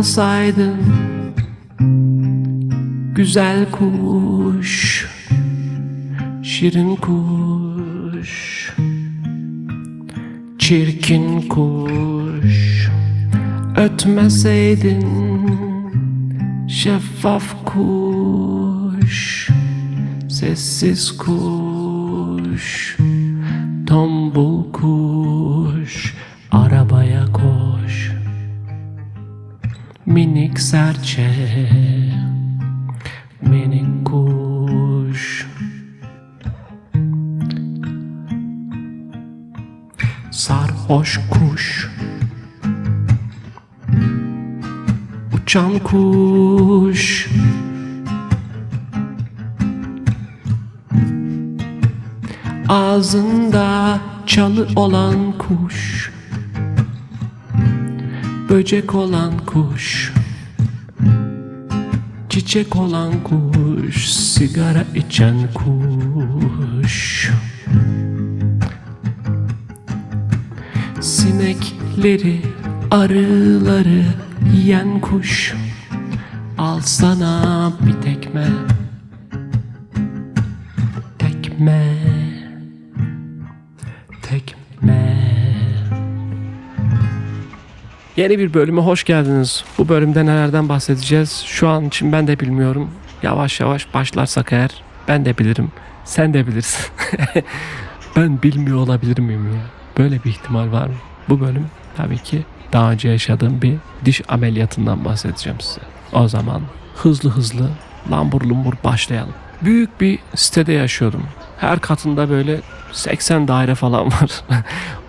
uçmasaydın güzel kuş şirin kuş çirkin kuş. Ötmeseydin şeffaf kuş sessiz kuş tombul kuş arabaya koş minik serçe minik kuş. Sarhoş kuş. Uçan kuş. Ağzında çalı olan kuş böcek olan kuş. Çiçek olan kuş sigara içen kuş. Sinekleri, arıları yiyen kuş. Alsana bir tekme. Tekme Yeni bir bölüme hoş geldiniz. Bu bölümde nelerden bahsedeceğiz? Şu an için ben de bilmiyorum. Yavaş yavaş başlarsak eğer ben de bilirim. Sen de bilirsin. ben bilmiyor olabilir miyim ya? Böyle bir ihtimal var mı? Bu bölüm tabii ki daha önce yaşadığım bir diş ameliyatından bahsedeceğim size. O zaman hızlı hızlı lambur lumbur başlayalım. Büyük bir sitede yaşıyordum. Her katında böyle 80 daire falan var.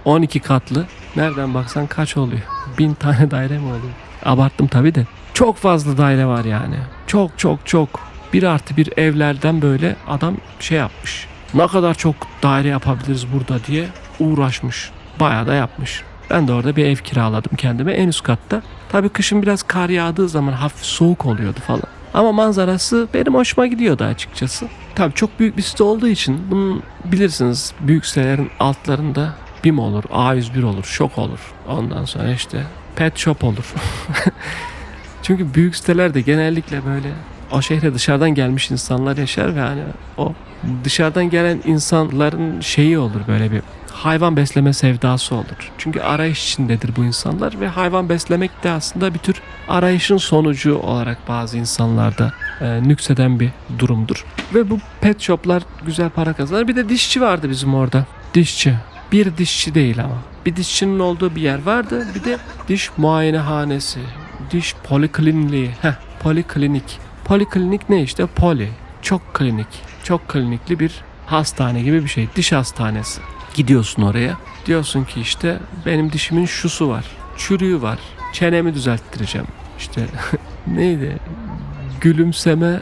12 katlı. Nereden baksan kaç oluyor? Bin tane daire mi oluyor? Abarttım tabii de. Çok fazla daire var yani. Çok çok çok. Bir artı bir evlerden böyle adam şey yapmış. Ne kadar çok daire yapabiliriz burada diye uğraşmış. Bayağı da yapmış. Ben de orada bir ev kiraladım kendime en üst katta. Tabii kışın biraz kar yağdığı zaman hafif soğuk oluyordu falan. Ama manzarası benim hoşuma gidiyordu açıkçası. Tabii çok büyük bir site olduğu için bunun bilirsiniz büyük sitelerin altlarında BİM olur, A101 olur, şok olur. Ondan sonra işte pet shop olur. Çünkü büyük sitelerde genellikle böyle o şehre dışarıdan gelmiş insanlar yaşar ve hani o dışarıdan gelen insanların şeyi olur böyle bir hayvan besleme sevdası olur. Çünkü arayış içindedir bu insanlar ve hayvan beslemek de aslında bir tür arayışın sonucu olarak bazı insanlarda e, nükseden bir durumdur. Ve bu pet shoplar güzel para kazanır. Bir de dişçi vardı bizim orada. Dişçi. Bir dişçi değil ama. Bir dişçinin olduğu bir yer vardı. Bir de diş muayenehanesi. Diş polikliniği. Heh, poliklinik. Poliklinik ne işte? Poli. Çok klinik. Çok klinikli bir hastane gibi bir şey. Diş hastanesi. Gidiyorsun oraya. Diyorsun ki işte benim dişimin şusu var. Çürüğü var. Çenemi düzelttireceğim. İşte neydi? Gülümseme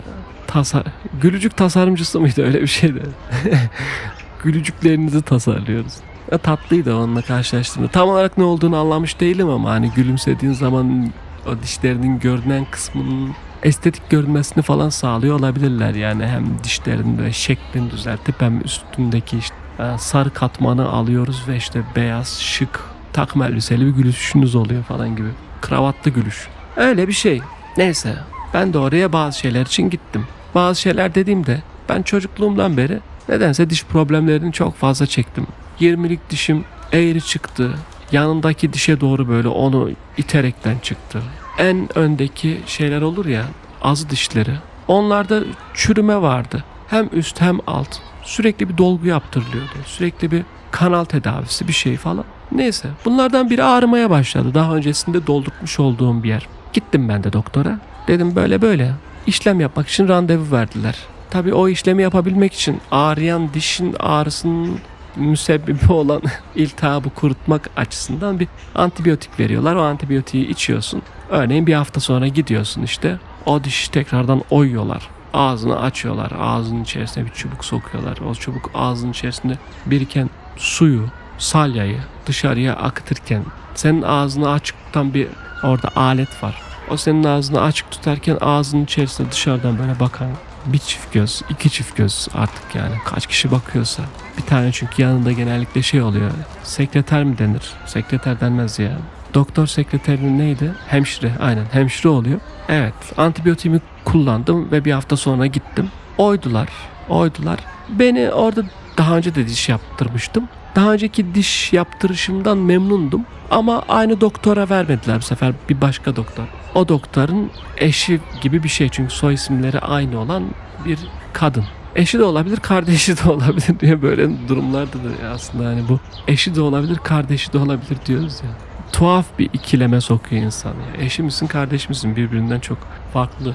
tasar gülücük tasarımcısı mıydı öyle bir şeydi. Gülücüklerinizi tasarlıyoruz. Ya tatlıydı onunla karşılaştığımda. Tam olarak ne olduğunu anlamış değilim ama hani gülümsediğin zaman o dişlerinin görünen kısmının estetik görünmesini falan sağlıyor olabilirler. Yani hem dişlerin böyle şeklini düzeltip hem üstündeki işte e, sarı katmanı alıyoruz ve işte beyaz şık takım elbiseli bir gülüşünüz oluyor falan gibi. Kravatlı gülüş. Öyle bir şey. Neyse ben de oraya bazı şeyler için gittim. Bazı şeyler dediğimde ben çocukluğumdan beri nedense diş problemlerini çok fazla çektim 20'lik dişim eğri çıktı yanındaki dişe doğru böyle onu iterekten çıktı en öndeki şeyler olur ya azı dişleri. Onlarda çürüme vardı. Hem üst hem alt. Sürekli bir dolgu yaptırılıyordu. Sürekli bir kanal tedavisi bir şey falan. Neyse bunlardan biri ağrımaya başladı. Daha öncesinde doldurmuş olduğum bir yer. Gittim ben de doktora. Dedim böyle böyle. İşlem yapmak için randevu verdiler. Tabii o işlemi yapabilmek için ağrıyan dişin ağrısının müsebbibi olan iltihabı kurutmak açısından bir antibiyotik veriyorlar. O antibiyotiği içiyorsun. Örneğin bir hafta sonra gidiyorsun işte. O dişi tekrardan oyuyorlar. Ağzını açıyorlar. Ağzının içerisine bir çubuk sokuyorlar. O çubuk ağzının içerisinde biriken suyu, salyayı dışarıya akıtırken senin ağzını açık tutan bir orada alet var. O senin ağzını açık tutarken ağzının içerisine dışarıdan böyle bakan bir çift göz, iki çift göz artık yani kaç kişi bakıyorsa. Bir tane çünkü yanında genellikle şey oluyor. Sekreter mi denir? Sekreter denmez ya. Doktor sekreterinin neydi? Hemşire. Aynen hemşire oluyor. Evet antibiyotiğimi kullandım ve bir hafta sonra gittim. Oydular. Oydular. Beni orada daha önce de diş yaptırmıştım. Daha önceki diş yaptırışımdan memnundum. Ama aynı doktora vermediler bu sefer bir başka doktor. O doktorun eşi gibi bir şey çünkü soy isimleri aynı olan bir kadın. Eşi de olabilir, kardeşi de olabilir diye böyle durumlarda da aslında hani bu eşi de olabilir, kardeşi de olabilir diyoruz ya. Tuhaf bir ikileme sokuyor insanı. ya. Eşi misin, kardeş misin birbirinden çok farklı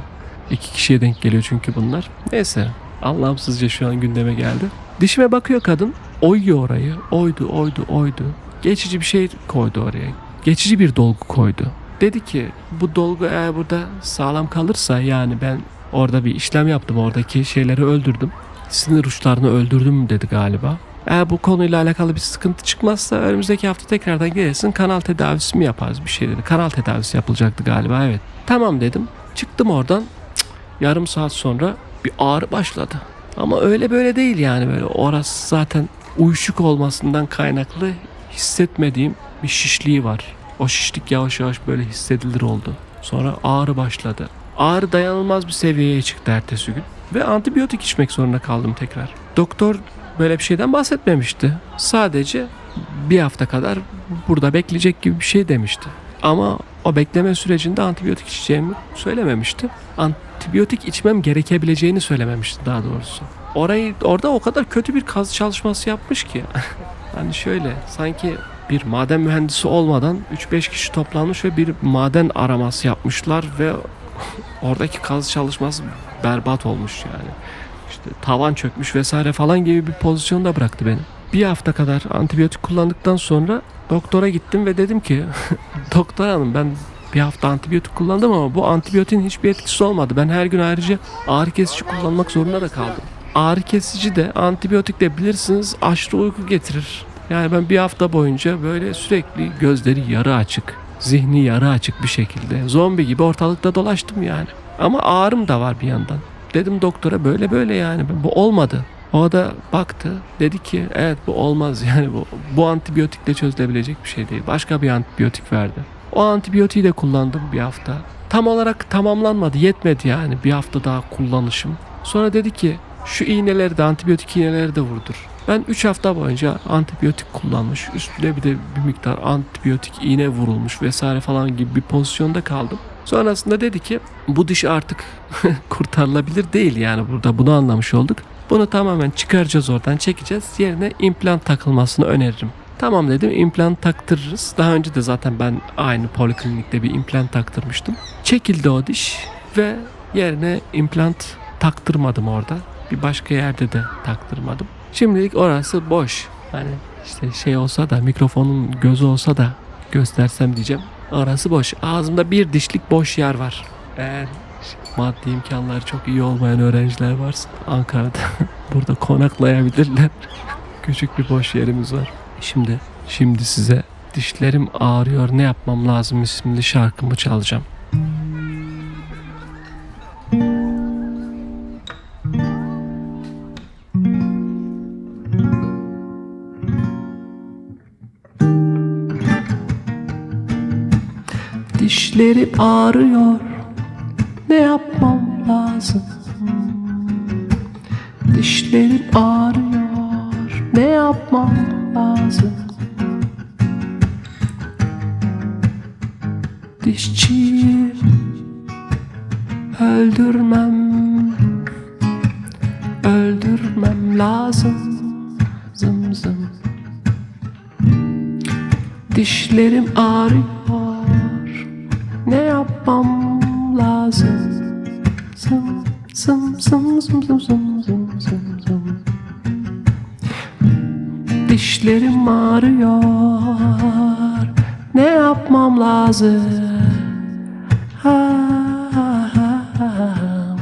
iki kişiye denk geliyor çünkü bunlar. Neyse anlamsızca şu an gündeme geldi. Dişime bakıyor kadın. Oyuyor orayı. Oydu, oydu, oydu. Geçici bir şey koydu oraya. Geçici bir dolgu koydu. Dedi ki bu dolgu eğer burada sağlam kalırsa yani ben orada bir işlem yaptım. Oradaki şeyleri öldürdüm. Sinir uçlarını öldürdüm dedi galiba. Eğer bu konuyla alakalı bir sıkıntı çıkmazsa önümüzdeki hafta tekrardan gelirsin kanal tedavisi mi yaparız bir şey dedi. Kanal tedavisi yapılacaktı galiba evet. Tamam dedim. Çıktım oradan. Cık, yarım saat sonra bir ağrı başladı. Ama öyle böyle değil yani böyle orası zaten uyuşuk olmasından kaynaklı hissetmediğim bir şişliği var. O şişlik yavaş yavaş böyle hissedilir oldu. Sonra ağrı başladı. Ağrı dayanılmaz bir seviyeye çıktı ertesi gün. Ve antibiyotik içmek zorunda kaldım tekrar. Doktor böyle bir şeyden bahsetmemişti. Sadece bir hafta kadar burada bekleyecek gibi bir şey demişti. Ama o bekleme sürecinde antibiyotik içeceğimi söylememişti. Antibiyotik içmem gerekebileceğini söylememişti daha doğrusu. Orayı orada o kadar kötü bir kazı çalışması yapmış ki. hani şöyle sanki bir maden mühendisi olmadan 3-5 kişi toplanmış ve bir maden araması yapmışlar ve oradaki kazı çalışması berbat olmuş yani. İşte tavan çökmüş vesaire falan gibi bir pozisyonda bıraktı beni. Bir hafta kadar antibiyotik kullandıktan sonra doktora gittim ve dedim ki doktor hanım ben bir hafta antibiyotik kullandım ama bu antibiyotin hiçbir etkisi olmadı. Ben her gün ayrıca ağrı kesici kullanmak zorunda da kaldım. Ağrı kesici de antibiyotik de bilirsiniz aşırı uyku getirir. Yani ben bir hafta boyunca böyle sürekli gözleri yarı açık, zihni yarı açık bir şekilde zombi gibi ortalıkta dolaştım yani. Ama ağrım da var bir yandan. Dedim doktora böyle böyle yani bu olmadı. O da baktı dedi ki evet bu olmaz yani bu, bu antibiyotikle çözülebilecek bir şey değil. Başka bir antibiyotik verdi. O antibiyotiği de kullandım bir hafta. Tam olarak tamamlanmadı yetmedi yani bir hafta daha kullanışım. Sonra dedi ki şu iğneleri de antibiyotik iğneleri de vurdur. Ben 3 hafta boyunca antibiyotik kullanmış. Üstüne bir de bir miktar antibiyotik iğne vurulmuş vesaire falan gibi bir pozisyonda kaldım. Sonrasında dedi ki bu diş artık kurtarılabilir değil yani burada bunu anlamış olduk. Bunu tamamen çıkaracağız oradan çekeceğiz. Yerine implant takılmasını öneririm. Tamam dedim implant taktırırız. Daha önce de zaten ben aynı poliklinikte bir implant taktırmıştım. Çekildi o diş ve yerine implant taktırmadım orada. Bir başka yerde de taktırmadım. Şimdilik orası boş. Hani işte şey olsa da mikrofonun gözü olsa da göstersem diyeceğim. Orası boş. Ağzımda bir dişlik boş yer var. Eğer maddi imkanları çok iyi olmayan öğrenciler varsa Ankara'da burada konaklayabilirler. Küçük bir boş yerimiz var. Şimdi şimdi size dişlerim ağrıyor ne yapmam lazım isimli şarkımı çalacağım. Dişlerim ağrıyor ne yapmam lazım? Dişlerim ağrıyor ne yapmam lazım? Dişçi öldürmem öldürmem lazım. Zım zım. Dişlerim ağrıyor. Ne yapmam lazım? Zım zım zım zım zım zım zım Dişlerim ağrıyor. Ne yapmam lazım? Ah, ah, ah. Ha, ha, ha.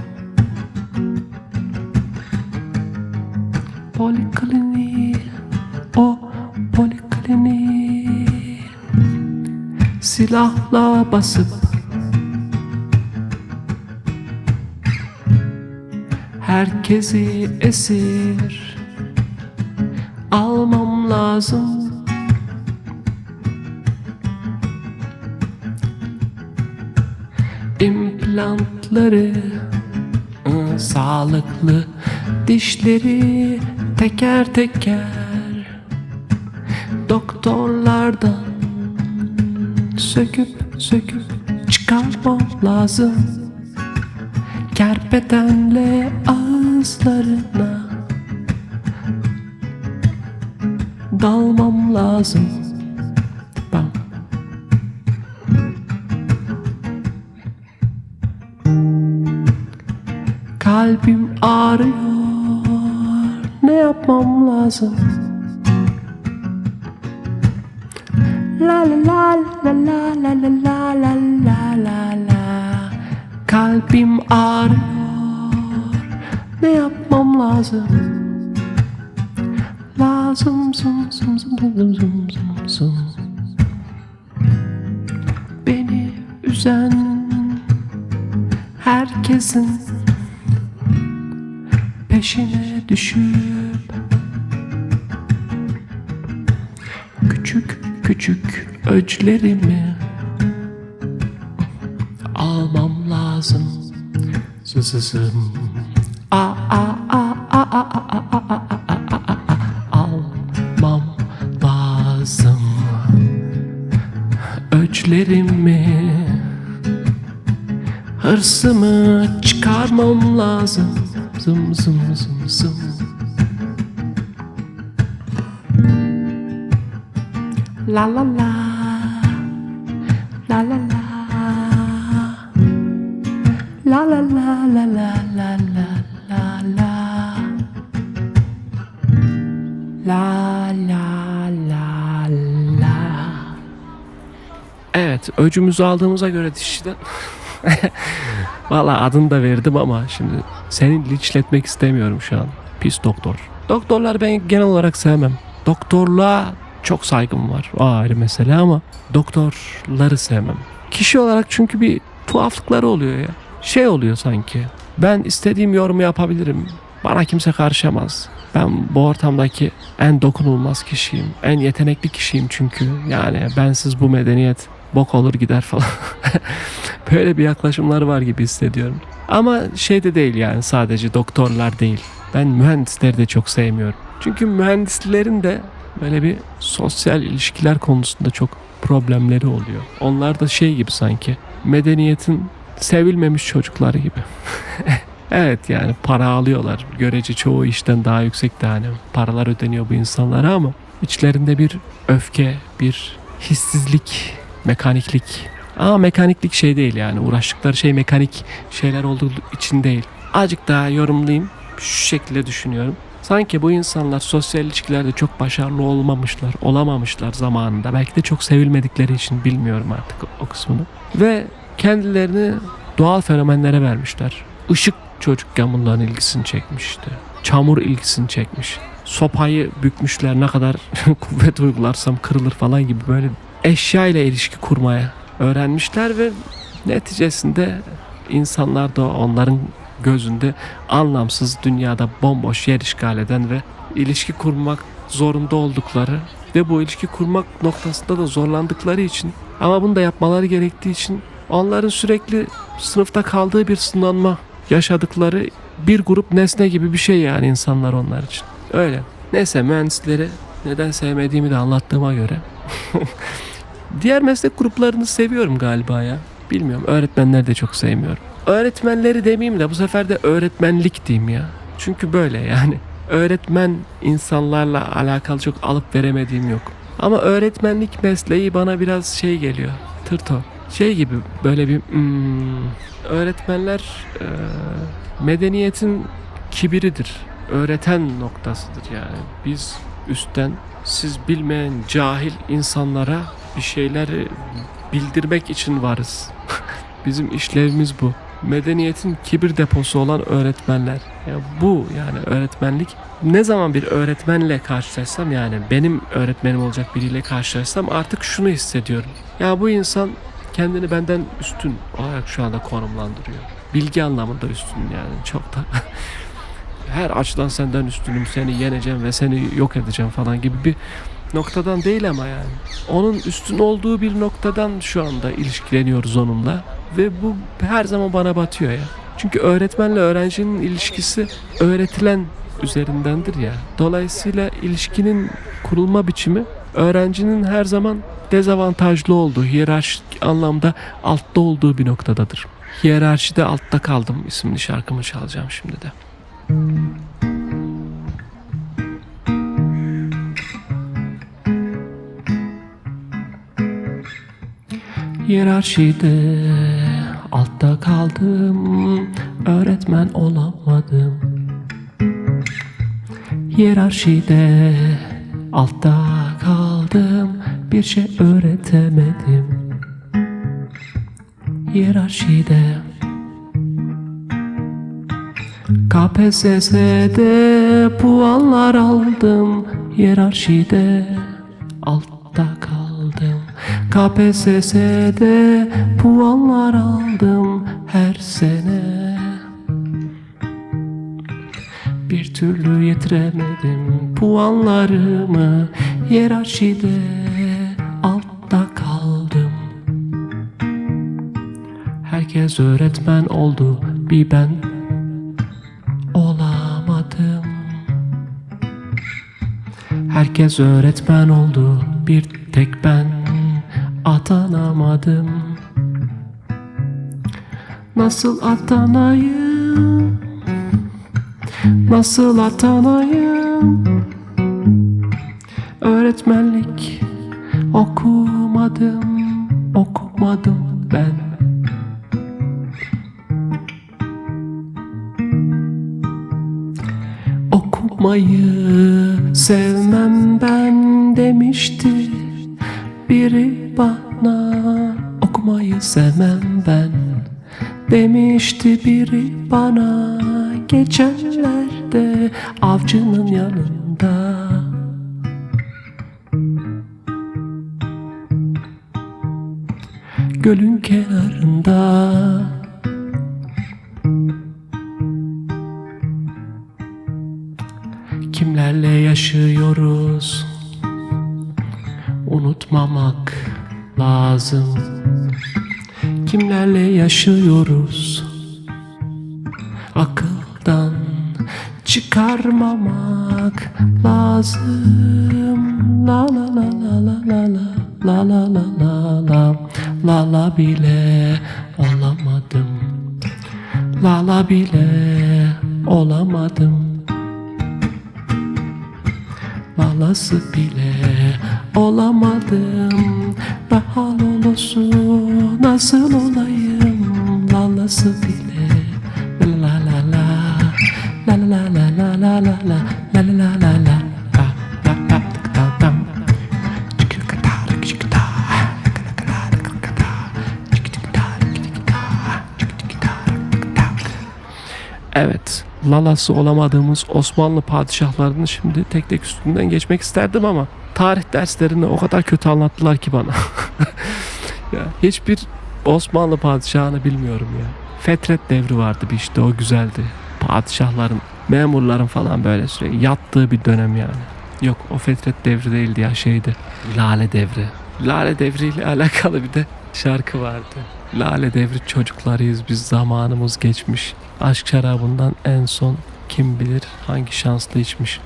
Poliklinik O poliklinik Silahla basıp Herkesi esir. Alma lazım. İmplantları ı, sağlıklı dişleri teker teker doktorlardan söküp söküp çıkarmam lazım. Kerpetenle ağızlarına dalmam lazım. Bam. Kalbim ağrıyor. Ne yapmam lazım? La la la la la la la la la la la la. Kalbim ağrıyor. Ne yapmam lazım Lazım zum zum zum zum zum zum zum zum Beni üzen Herkesin peşine düşüp Küçük küçük öclerimi almam lazım. Zızızım a a a a a a a hırsımı çıkarmam lazım. Zım zım zım zım. La la la. La la la. La la la la la la la la la. La la la la. Evet öcümüzü aldığımıza göre dişçiden Valla adını da verdim ama şimdi seni linçletmek istemiyorum şu an. Pis doktor. Doktorlar ben genel olarak sevmem. Doktorluğa çok saygım var. O ayrı mesele ama doktorları sevmem. Kişi olarak çünkü bir tuhaflıkları oluyor ya. Şey oluyor sanki. Ben istediğim yorumu yapabilirim. Bana kimse karışamaz. Ben bu ortamdaki en dokunulmaz kişiyim. En yetenekli kişiyim çünkü. Yani bensiz bu medeniyet bok olur gider falan. Böyle bir yaklaşımlar var gibi hissediyorum. Ama şey de değil yani sadece doktorlar değil. Ben mühendisleri de çok sevmiyorum. Çünkü mühendislerin de böyle bir sosyal ilişkiler konusunda çok problemleri oluyor. Onlar da şey gibi sanki medeniyetin sevilmemiş çocukları gibi. evet yani para alıyorlar. Görece çoğu işten daha yüksek de hani paralar ödeniyor bu insanlara ama içlerinde bir öfke, bir hissizlik, mekaniklik. Ama mekaniklik şey değil yani uğraştıkları şey mekanik şeyler olduğu için değil. Azıcık daha yorumlayayım. Şu şekilde düşünüyorum. Sanki bu insanlar sosyal ilişkilerde çok başarılı olmamışlar, olamamışlar zamanında. Belki de çok sevilmedikleri için bilmiyorum artık o kısmını. Ve kendilerini doğal fenomenlere vermişler. Işık çocukken bunların ilgisini çekmişti. Çamur ilgisini çekmiş. Sopayı bükmüşler ne kadar kuvvet uygularsam kırılır falan gibi böyle eşya ile ilişki kurmaya öğrenmişler ve neticesinde insanlar da onların gözünde anlamsız dünyada bomboş yer işgal eden ve ilişki kurmak zorunda oldukları ve bu ilişki kurmak noktasında da zorlandıkları için ama bunu da yapmaları gerektiği için onların sürekli sınıfta kaldığı bir sınanma yaşadıkları bir grup nesne gibi bir şey yani insanlar onlar için. Öyle. Neyse mühendisleri neden sevmediğimi de anlattığıma göre Diğer meslek gruplarını seviyorum galiba ya. Bilmiyorum. Öğretmenleri de çok sevmiyorum. Öğretmenleri demeyeyim de bu sefer de öğretmenlik diyeyim ya. Çünkü böyle yani. Öğretmen insanlarla alakalı çok alıp veremediğim yok. Ama öğretmenlik mesleği bana biraz şey geliyor. Tırto. Şey gibi böyle bir hmm, öğretmenler e, medeniyetin kibiridir. Öğreten noktasıdır yani. Biz üstten siz bilmeyen cahil insanlara bir şeyleri bildirmek için varız. Bizim işlevimiz bu. medeniyetin kibir deposu olan öğretmenler. Ya bu yani öğretmenlik. Ne zaman bir öğretmenle karşılaşsam yani benim öğretmenim olacak biriyle karşılaşsam artık şunu hissediyorum. Ya bu insan kendini benden üstün olarak şu anda konumlandırıyor. Bilgi anlamında üstün yani çok da. Her açıdan senden üstünüm, seni yeneceğim ve seni yok edeceğim falan gibi bir noktadan değil ama yani. Onun üstün olduğu bir noktadan şu anda ilişkileniyoruz onunla ve bu her zaman bana batıyor ya. Çünkü öğretmenle öğrencinin ilişkisi öğretilen üzerindendir ya. Dolayısıyla ilişkinin kurulma biçimi öğrencinin her zaman dezavantajlı olduğu, hiyerarşik anlamda altta olduğu bir noktadadır. Hiyerarşide altta kaldım isimli şarkımı çalacağım şimdi de. Hiyerarşide altta kaldım, öğretmen olamadım. Hiyerarşide altta kaldım, bir şey öğretemedim. Hiyerarşide KPSS'de puanlar aldım, hiyerarşide altta kaldım. KPSS'de puanlar aldım her sene. Bir türlü yetiremedim puanlarımı hiyerarşide altta kaldım. Herkes öğretmen oldu bir ben olamadım. Herkes öğretmen oldu bir tek ben atanamadım. Nasıl atanayım? Nasıl atanayım? Öğretmenlik okumadım, okumadım ben. Okumayı sevmem ben demişti biri Sevmem ben. Demişti biri bana Geçenlerde avcının yanında. Gölün kenarında. Kimlerle yaşıyoruz? Unutmamak lazım Kimlerle yaşıyoruz? Akıldan çıkarmamak lazım. La la la la la la la La la la la la. La la bile olamadım. La la bile olamadım Lalası bile olamadım. Bahal olosu nasıl olayım? Lalası bile. La la la la. La la la la la la la La la. La la la. Evet, lalası olamadığımız Osmanlı padişahlarını şimdi tek tek üstünden geçmek isterdim ama tarih derslerini o kadar kötü anlattılar ki bana. ya hiçbir Osmanlı padişahını bilmiyorum ya. Fetret devri vardı bir işte o güzeldi. Padişahların, memurların falan böyle sürekli yattığı bir dönem yani. Yok o Fetret devri değildi ya şeydi. Lale devri. Lale devriyle alakalı bir de şarkı vardı. Lale devri çocuklarıyız biz zamanımız geçmiş. Aşk şarabından en son kim bilir hangi şanslı içmiş.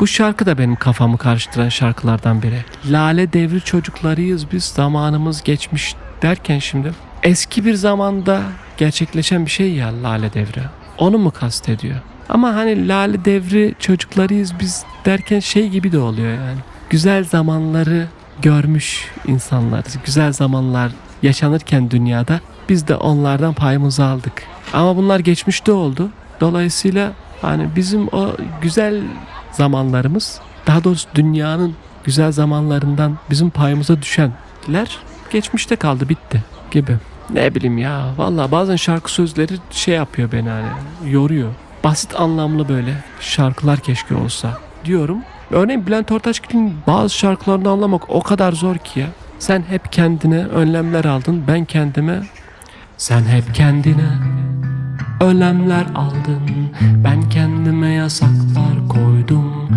Bu şarkı da benim kafamı karıştıran şarkılardan biri. Lale devri çocuklarıyız biz zamanımız geçmiş derken şimdi eski bir zamanda gerçekleşen bir şey ya lale devri. Onu mu kastediyor? Ama hani lale devri çocuklarıyız biz derken şey gibi de oluyor yani. Güzel zamanları görmüş insanlar. Güzel zamanlar yaşanırken dünyada biz de onlardan payımızı aldık. Ama bunlar geçmişte oldu. Dolayısıyla hani bizim o güzel zamanlarımız daha doğrusu dünyanın güzel zamanlarından bizim payımıza düşenler geçmişte kaldı bitti gibi. Ne bileyim ya. Valla bazen şarkı sözleri şey yapıyor beni hani. Yoruyor. Basit anlamlı böyle şarkılar keşke olsa diyorum. Örneğin Bülent Ortaçgil'in bazı şarkılarını anlamak o kadar zor ki ya. Sen hep kendine önlemler aldın. Ben kendime sen hep kendine önlemler aldın. Ben kendime yasaklar koydum.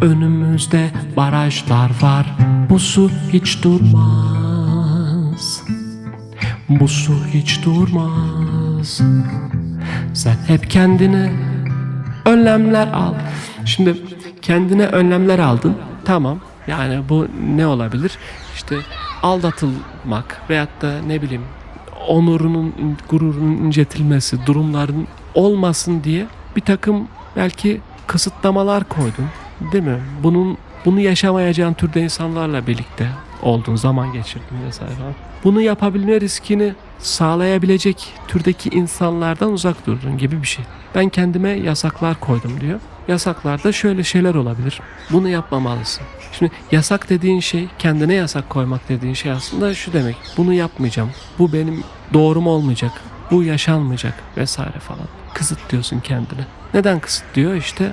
Önümüzde barajlar var. Bu su hiç durmaz. Bu su hiç durmaz. Sen hep kendine önlemler al. Şimdi kendine önlemler aldın. Tamam. Yani bu ne olabilir? İşte aldatılmak veyahut da ne bileyim onurunun, gururunun incetilmesi, durumların olmasın diye bir takım belki kısıtlamalar koydun. Değil mi? Bunun bunu yaşamayacağın türde insanlarla birlikte olduğun zaman geçirdin vesaire. Bunu yapabilme riskini sağlayabilecek türdeki insanlardan uzak durdun gibi bir şey. Ben kendime yasaklar koydum diyor. Yasaklarda şöyle şeyler olabilir. Bunu yapmamalısın. Şimdi yasak dediğin şey, kendine yasak koymak dediğin şey aslında şu demek. Bunu yapmayacağım. Bu benim doğrum olmayacak. Bu yaşanmayacak vesaire falan. Kısıtlıyorsun kendini. Neden kısıtlıyor? İşte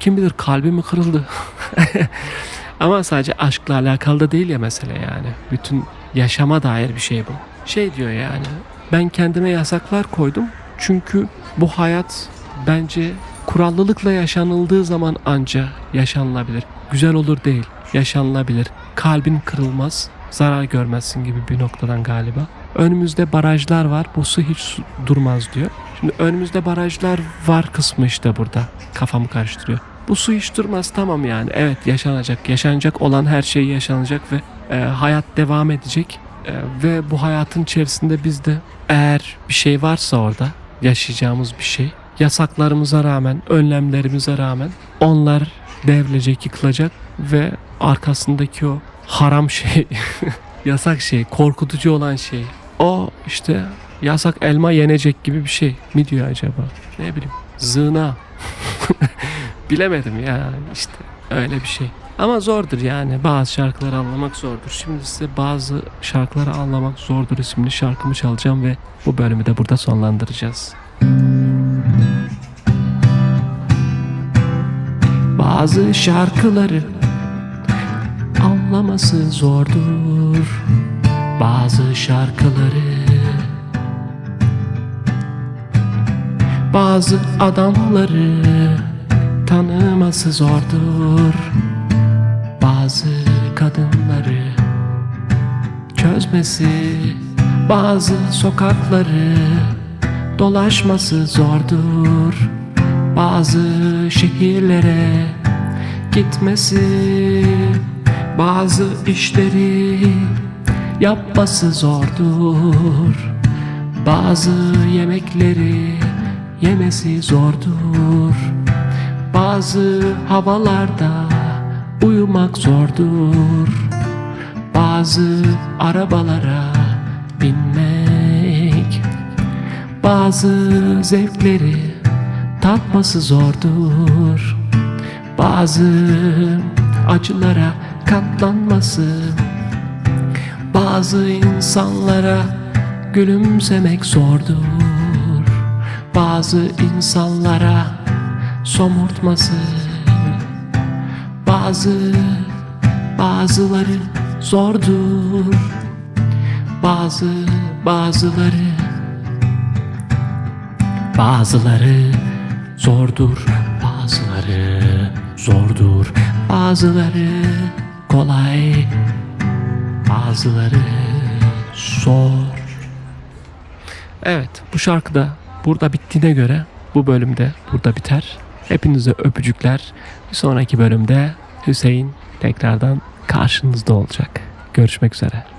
kim bilir kalbi mi kırıldı? Ama sadece aşkla alakalı da değil ya mesele yani. Bütün yaşama dair bir şey bu. Şey diyor yani. Ben kendime yasaklar koydum. Çünkü bu hayat bence kurallılıkla yaşanıldığı zaman anca yaşanılabilir. Güzel olur değil, yaşanılabilir. Kalbin kırılmaz, zarar görmezsin gibi bir noktadan galiba. Önümüzde barajlar var, bu su hiç durmaz diyor. Şimdi önümüzde barajlar var kısmı işte burada. Kafamı karıştırıyor. Bu su hiç durmaz tamam yani. Evet yaşanacak. Yaşanacak olan her şey yaşanacak ve e, hayat devam edecek. E, ve bu hayatın içerisinde biz de eğer bir şey varsa orada yaşayacağımız bir şey yasaklarımıza rağmen, önlemlerimize rağmen onlar devrilecek, yıkılacak ve arkasındaki o haram şey, yasak şey, korkutucu olan şey. O işte yasak elma yenecek gibi bir şey mi diyor acaba? Ne bileyim. Zığına. Bilemedim ya işte öyle bir şey. Ama zordur yani bazı şarkıları anlamak zordur. Şimdi size bazı şarkıları anlamak zordur isimli şarkımı çalacağım ve bu bölümü de burada sonlandıracağız. Bazı şarkıları anlaması zordur. Bazı şarkıları bazı adamları tanıması zordur. Bazı kadınları çözmesi, bazı sokakları dolaşması zordur. Bazı şehirlere gitmesi, bazı işleri yapması zordur. Bazı yemekleri yemesi zordur. Bazı havalarda uyumak zordur. Bazı arabalara binmek bazı zevkleri tatması zordur. Bazı acılara katlanması bazı insanlara gülümsemek zordur. Bazı insanlara somurtması bazı bazıları zordur. Bazı bazıları Bazıları zordur, bazıları zordur, bazıları kolay, bazıları zor. Evet, bu şarkı da burada bittiğine göre bu bölümde burada biter. Hepinize öpücükler. Bir sonraki bölümde Hüseyin tekrardan karşınızda olacak. Görüşmek üzere.